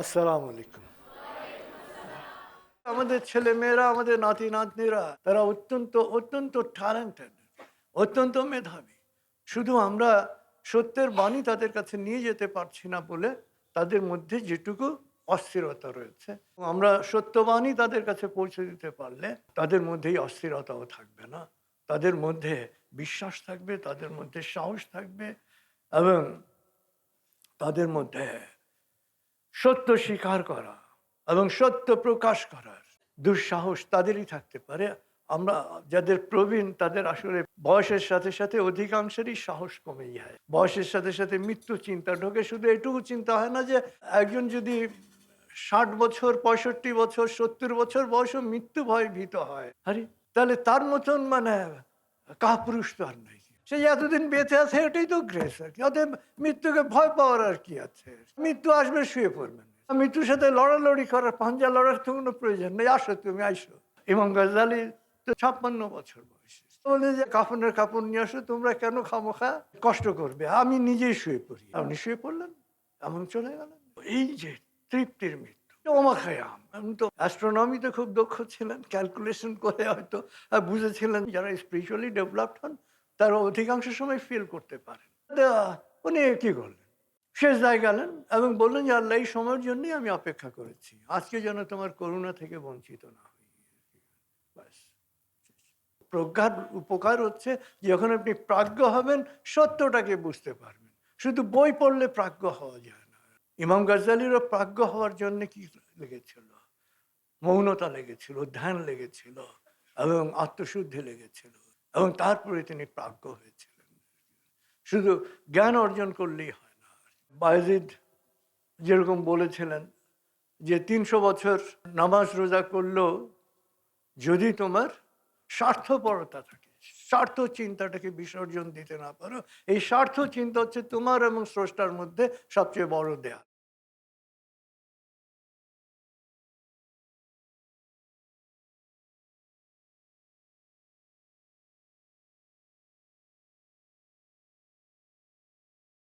আসসালামু আলাইকুম। আমাদের ছেলে মেয়েরা, আমাদের নাতি নাতনিরা, তারা অত্যন্ত অত্যন্ত ট্যালেন্টেড অত্যন্ত মেধাবী। শুধু আমরা সত্যের বাণী তাদের কাছে নিয়ে যেতে পারছি না বলে তাদের মধ্যে যেটুকু অস্থিরতা রয়েছে। আমরা সত্যবাণী তাদের কাছে পৌঁছে দিতে পারলে তাদের মধ্যেই অস্থিরতাও থাকবে না। তাদের মধ্যে বিশ্বাস থাকবে, তাদের মধ্যে সাহস থাকবে এবং তাদের মধ্যে সত্য স্বীকার করা এবং সত্য প্রকাশ করার দুঃসাহস তাদেরই থাকতে পারে। আমরা যাদের প্রবীণ, তাদের আসলে বয়সের সাথে সাথে অধিকাংশেরই সাহস কমে যায় বয়সের সাথে সাথে মৃত্যু চিন্তা ঢোকে। শুধু এটুকু চিন্তা হয় না যে, একজন যদি ষাট বছর, পঁয়ষট্টি বছর, সত্তর বছর বয়সও মৃত্যু ভয় ভীত হয়, আরে, তাহলে তার মতন মানে কাপুরুষ তো আর নাই। সে এতদিন বেঁচে আছে, এটাই তো গ্রেস আর কি অতএব মৃত্যুকে ভয় পাওয়ার আর কি আছে? মৃত্যু আসবে, শুয়ে পড়বেন। মৃত্যুর সাথে লড়ালড়ি করার পাঞ্জা লড়ার তো কোনো প্রয়োজন নেই। আসো তুমি, আইসো। ইমাম গাজালি তো ছাপ্পান্ন বছর বয়স। বলে যে কাপড়ের কাপড় নিয়ে আসো, তোমরা কেন খামোখা? কষ্ট করবে। আমি নিজেই শুয়ে পড়ি। আপনি শুয়ে পড়লেন, এমন চলে গেলেন। এই যে তৃপ্তির মৃত্যু অমাখায়াম আমি তো অ্যাস্ট্রোনমিতে খুব দক্ষ ছিলেন ক্যালকুলেশন করে হয়তো বুঝেছিলেন যারা স্পিরিচুয়ালি ডেভেলপড হন তারা অধিকাংশ সময় ফিল করতে পারেন। উনি কি করলেন? শেষ দায় গেলেন এবং বললেন যে, আল্লাহ, এই সময়ের জন্যই আমি অপেক্ষা করেছি। আজকে যেন তোমার করুণা থেকে বঞ্চিত না প্রজ্ঞার উপকার হচ্ছে যখন আপনি প্রাজ্ঞ হবেন, সত্যটাকে বুঝতে পারবেন। শুধু বই পড়লে প্রাজ্ঞ হওয়া যায় না। ইমাম গাজ্জালিরও প্রাজ্ঞ হওয়ার জন্য কি লেগেছিল? মৌনতা লেগেছিল, ধ্যান লেগেছিল এবং আত্মশুদ্ধি লেগেছিল। এবং তারপরে তিনি প্রাজ্ঞ হয়েছিলেন। শুধু জ্ঞান অর্জন করলেই হয় না। বায়জিদ যেরকম বলেছিলেন যে, তিনশো বছর নামাজ রোজা করলেও যদি তোমার স্বার্থপরতা থাকে, স্বার্থ চিন্তাটাকে বিসর্জন দিতে না পারো, এই স্বার্থ চিন্তা হচ্ছে তোমার এবং স্রষ্টার মধ্যে সবচেয়ে বড় দেয়া